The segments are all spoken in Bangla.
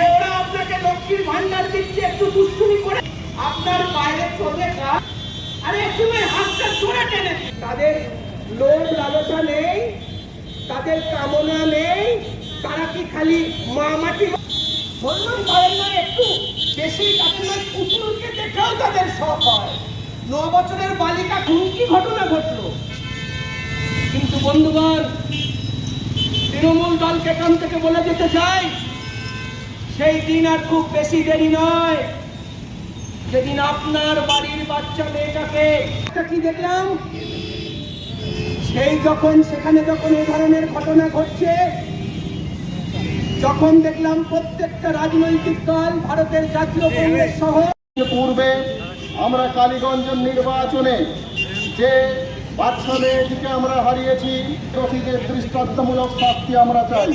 যে ওরা আপনাকে লক্ষ্মীর ভান্ডার দিচ্ছে, একটু দুষ্টুমি করে। আপনার বাইরে চলে আরে একটু হাতটা জোরে টেনে তাদের লোভ লালসা নেই, তাদের কামনা নেই। তারা কি খালি মা মাটি বললাম পারেন না একটু। বেশি তাদের ওই পুতুলকে দেখেও তাদের শখ হয়। ন বছরের বালিকা খুন কি ঘটনা ঘটলো? কিন্তু বন্ধুগণ, তৃণমূল দলকে এখান থেকে বলে দিতে চাই সেই দিন আর খুব বেশি দেরি নয়। সেদিন আপনার বাড়ির বাচ্চা মেয়েটাকে কি দেখলাম? সেই যখন, সেখানে যখন এই ধরনের ঘটনা ঘটছে, যখন দেখলাম প্রত্যেকটা রাজনৈতিক দল, ভারতের জাতীয় কংগ্রেস সহ পূর্বে আমরা কালীগঞ্জের নির্বাচনে যে বাচ্চা মেয়েটিকে আমরা হারিয়েছি দোষীদের দৃষ্টান্তমূলক শাস্তি আমরা চাই।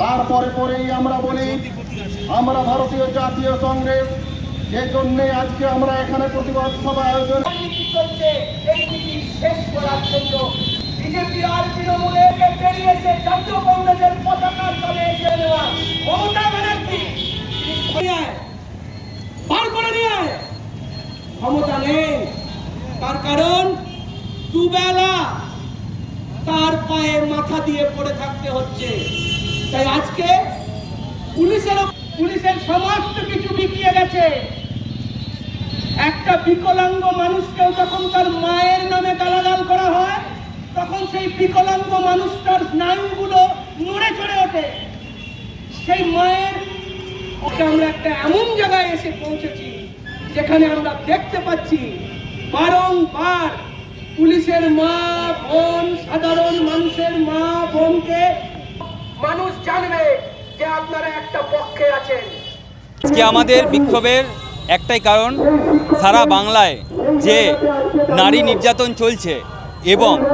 তারপরে পরেই আমরা বলি আমরা ভারতীয় জাতীয় কংগ্রেস যে জন্যে আজকে আমরা এখানে প্রতিবাদ সভা আয়োজন এই শেষ করার জন্য। বার করে ক্ষমতা নেই। তার কারণ দুবেলা তার পায়ে মাথা দিয়ে পড়ে থাকতে হচ্ছে। তাই আজকে পুলিশের পুলিশের সমস্ত কিছু বিকিয়ে গেছে। একটা বিকলাঙ্গ মানুষকেও যখন তার মায়ের নামে গালাগাল করা হয়, তখন সেই বিকলাঙ্গ মানুষটার স্নায়ুগুলো নড়ে চড়ে ওঠে। সেই মায়ের আমরা একটা এমন জায়গায় এসে পৌঁছেছি, যেখানে আমরা দেখতে পাচ্ছি বারংবার পুলিশের মা, বোন, সাধারণ মানুষের মা, বোনকে মানুষ জানবে। যে আপনারা একটা পক্ষে আছেন। আজকে আমাদের বিক্ষোভের একটাই কারণ, সারা বাংলায় যে নারী নির্যাতন চলছে এবং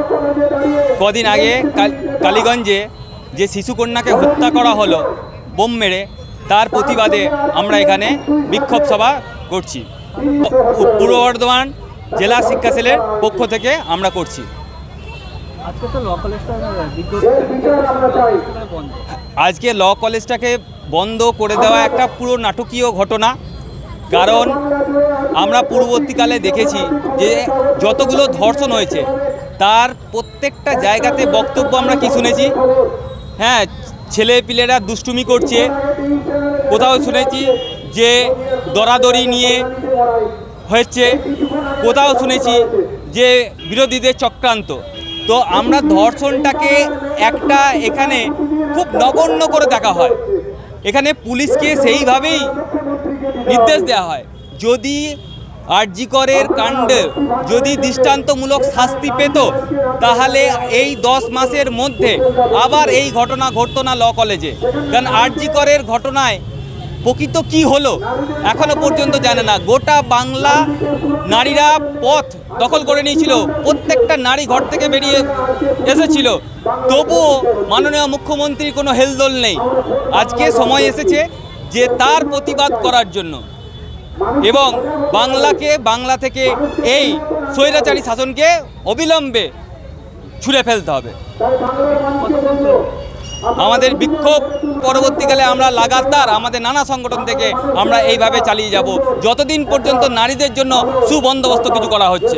কদিন আগে কাল- কালীগঞ্জে যে শিশুকন্যাকে হত্যা করা হলো বোম মেরে, তার প্রতিবাদে আমরা এখানে বিক্ষোভ সভা করছি। পূর্ব বর্ধমান জেলা শিক্ষা সেলের পক্ষ থেকে আমরা করছি। আজকে ল কলেজটাকে বন্ধ। করে দেওয়া একটা পুরো নাটকীয় ঘটনা। কারণ আমরা পূর্ববর্তীকালে দেখেছি যে যতগুলো ধর্ষণ হয়েছে তার প্রত্যেকটা জায়গাতে বক্তব্য আমরা কি শুনেছি? হ্যাঁ ছেলে পিলেরা দুষ্টুমি করছে। কোথাও শুনেছি যে দরাদরি নিয়ে হয়েছে। কোথাও শুনেছি যে বিরোধীদের চক্রান্ত। তো আমরা ধর্ষণটাকে একটা এখানে খুব নগণ্য করে দেখা হয়। এখানে পুলিশকে সেইভাবেই নির্দেশ দেওয়া হয়। যদি আরজিকরের কাণ্ডে যদি দৃষ্টান্তমূলক শাস্তি পেত, তাহলে এই দশ মাসের মধ্যে আবার এই ঘটনা ঘটতো না ল কলেজে। কারণ আরজিকরের ঘটনায় প্রকৃত কি হলো? এখনও পর্যন্ত জানে না। গোটা বাংলা নারীরা পথ দখল করে নিয়েছিল। প্রত্যেকটা নারী ঘর থেকে বেরিয়ে এসেছিল। তবুও মাননীয় মুখ্যমন্ত্রীর কোনো হেলদোল নেই। আজকে সময় এসেছে যে তার প্রতিবাদ করার জন্য। এবং বাংলাকে, বাংলা থেকে এই স্বৈরাচারী শাসনকে অবিলম্বে ছুঁড়ে ফেলতে হবে। আমাদের বিক্ষোভ পরবর্তীকালে আমরা লাগাতার আমাদের নানা সংগঠন থেকে আমরা এইভাবে চালিয়ে যাব। যতদিন পর্যন্ত নারীদের জন্য সুবন্দোবস্ত কিছু করা হচ্ছে।